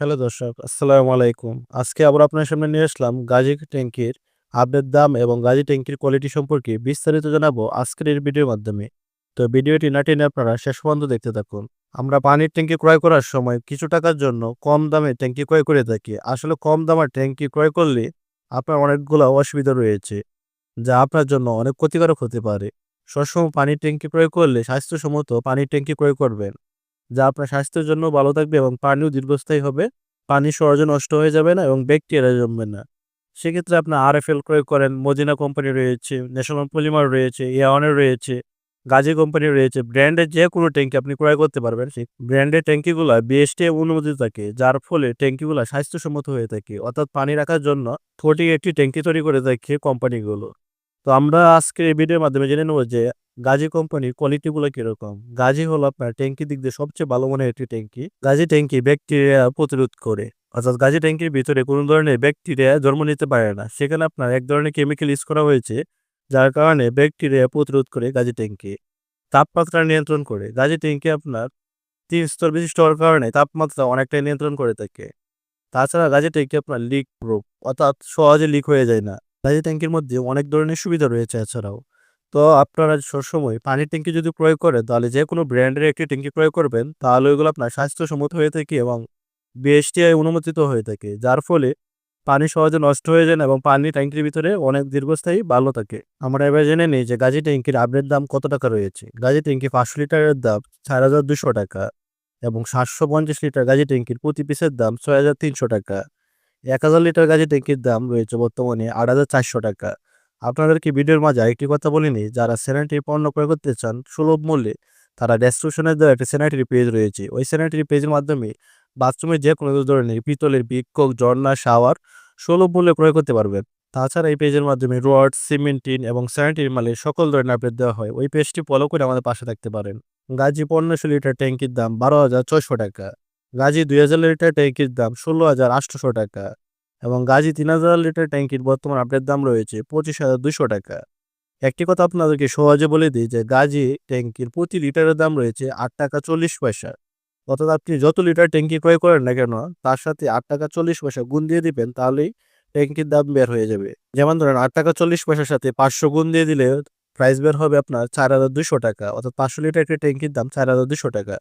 Hello দর্শক, আসসালামু আলাইকুম। আজকে আবার আপনার সামনে নিয়ে আসলাম গাজী ট্যাঙ্কির আপডেট দাম এবং গাজী ট্যাঙ্কির কোয়ালিটি সম্পর্কে বিস্তারিত জানাব আজকের এই ভিডিওর মাধ্যমে। তো ভিডিওটি না টেনে আপনারা শেষ পর্যন্ত দেখতে থাকুন। আমরা পানির ট্যাঙ্কি ক্রয় করার সময় কিছু টাকার জন্য কম দামে ট্যাঙ্কি ক্রয় করে থাকি। আসলে কম দামের ট্যাঙ্কি ক্রয় করলে আপনার অনেকগুলো অসুবিধা রয়েছে, যা আপনার জন্য অনেক ক্ষতিকারক হতে পারে। সবসময় পানির ট্যাঙ্কি ক্রয় করলে স্বাস্থ্যসম্মত পানির ট্যাঙ্কি ক্রয় করবেন। যা আপনার স্বাস্থ্যের জন্য ভালো থাকবে এবং পানিও দীর্ঘস্থায়ী হবে। পানি সহজে নষ্ট হয়ে যাবে না এবং ব্যাকটেরিয়া জমবে না। সেক্ষেত্রে আপনার আর এফ এল ক্রয় করেন, মজিনা কোম্পানি রয়েছে, ন্যাশনাল পলিমার রয়েছে এয়ানের রয়েছে, গাজী কোম্পানি রয়েছে। ব্র্যান্ডের যে কোনো ট্যাঙ্কি আপনি ক্রয় করতে পারবেন। সেই ব্র্যান্ডের ট্যাঙ্কিগুলো বিএসটি অনুমোদিত থাকে, যার ফলে ট্যাঙ্কিগুলো স্বাস্থ্যসম্মত হয়ে থাকে। অর্থাৎ পানি রাখার জন্য ছোটি একটি ট্যাঙ্কি তৈরি করে থাকে কোম্পানিগুলো। তো আমরা আজকে এই ভিডিওর মাধ্যমে জেনে নেব যে গাজী কোম্পানির কোয়ালিটিগুলো কীরকম। গাজী হলো আপনার ট্যাঙ্কি দিক দিয়ে সবচেয়ে ভালো মনে একটি ট্যাঙ্কি। গাজী ট্যাঙ্কি ব্যাকটেরিয়া প্রতিরোধ করে। অর্থাৎ গাজী ট্যাঙ্কির ভিতরে কোনো ধরনের ব্যাকটেরিয়া জন্ম নিতে পারে না। সেখানে আপনার এক ধরনের কেমিক্যাল ইউজ করা হয়েছে, যার কারণে ব্যাকটেরিয়া প্রতিরোধ করে গাজী ট্যাঙ্কি। তাপমাত্রা নিয়ন্ত্রণ করে। গাজী ট্যাঙ্কি আপনার তিন স্তর বিশিষ্ট হওয়ার কারণে তাপমাত্রা অনেকটাই নিয়ন্ত্রণ করে থাকে। তাছাড়া গাজী ট্যাঙ্কি আপনার লিক প্রুফ অর্থাৎ সহজে লিক হয়ে যায় না। গাজী ট্যাঙ্কির মধ্যে অনেক ধরনের সুবিধা রয়েছে এছাড়াও। তো আপনারা সবসময় পানির ট্যাঙ্কি যদি প্রয়োগ করেন, তাহলে যে কোনো ব্র্যান্ডের একটি ট্যাঙ্কি প্রয়োগ করবেন, তাহলে ওইগুলো আপনার স্বাস্থ্যসম্মত হয়ে থাকে এবং বিএসটিআই অনুমোদিত হয়ে থাকে, যার ফলে পানি সহজে নষ্ট হয়ে যায় এবং পানি ট্যাঙ্কির ভিতরে অনেক দীর্ঘস্থায়ী ভালো থাকে। আমরা এবার জেনে নিই যে গাজী ট্যাঙ্কির আপডেট দাম কত টাকা রয়েছে। গাজী ট্যাঙ্কি পাঁচশো লিটারের দাম চার হাজার দুশো টাকা এবং সাতশো পঞ্চাশ লিটার গাজী ট্যাঙ্কির প্রতি পিসের দাম ছয় হাজার তিনশো টাকা। এক হাজার লিটার গাজী ট্যাঙ্কির দাম রয়েছে বর্তমানে আট হাজার চারশো টাকা। আপনাদেরকে ভিডিওর মাঝে একটি কথা বলিনি? যারা স্যানিটারি পণ্য ক্রয় করতে চান, সুলভ মূল্যে তারা ডেসক্রিপশনের দেওয়া একটা স্যানিটারি পেজ রয়েছে। ওই স্যানিটারি পেজের মাধ্যমে বাথরুমের যে কোনো ধরনের পিতলের বিক্ষোভ, ঝর্ণা শাওয়ার সুলভ মূল্যে ক্রয় করতে পারবেন। তাছাড়া এই পেজের মাধ্যমে রড সিমেন্টিন এবং স্যানিটারি মালের সকল ধরনের আপডেট দেওয়া হয়। ওই পেজটি ফলো করে আমাদের পাশে থাকতে পারেন। গাজী পনেরোশো লিটার ট্যাঙ্কির দাম বারো হাজার ছয়শো টাকা। গাজী দুই হাজার লিটার ট্যাঙ্কির দাম ষোলো হাজার আটশোশো টাকা এবং গাজী তিন হাজার লিটার ট্যাঙ্কির বর্তমান আপডেট দাম রয়েছে পঁচিশ হাজার দুশো টাকা। একটি কথা আপনাদেরকে সহজে বলে দিই যে গাজী ট্যাঙ্কির প্রতি লিটারের দাম রয়েছে আট টাকা চল্লিশ পয়সা। অর্থাৎ আপনি যত লিটার ট্যাঙ্কি ক্রয় করেন না কেন, তার সাথে আট টাকা চল্লিশ পয়সা গুণ দিয়ে দিবেন, তাহলেই ট্যাঙ্কির দাম বের হয়ে যাবে। যেমন ধরেন আট টাকা চল্লিশ পয়সার সাথে পাঁচশো গুণ দিয়ে দিলে প্রাইস বের হবে আপনার চার হাজার দুশো টাকা, অর্থাৎ পাঁচশো লিটার একটি ট্যাঙ্কির দাম চার হাজার দুশো টাকা।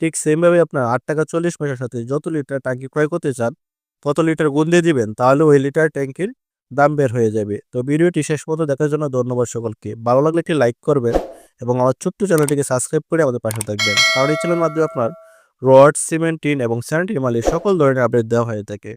ঠিক সেমভাবে আপনার আট টাকা চল্লিশ পয়সার সাথে যত লিটার ট্যাঙ্কি ক্রয় করতে চান, কত লিটার গুণ দিয়ে দিবেন তাহলে ওই লিটার ট্যাঙ্কির দাম বের হয়ে যাবে। তো ভিডিওটি শেষ পর্যন্ত দেখার জন্য ধন্যবাদ সকলকে। ভালো লাগলে একটি লাইক করবেন এবং আমার ছোট্ট চ্যানেলটিকে সাবস্ক্রাইব করে আমাদের পাশে থাকবেন। কারণ এই চ্যানেলের মাধ্যমে আপনার রড, সিমেন্ট, টিন এবং স্যানিটারি মালের সকল ধরনের আপডেট দেওয়া হয়ে থাকে।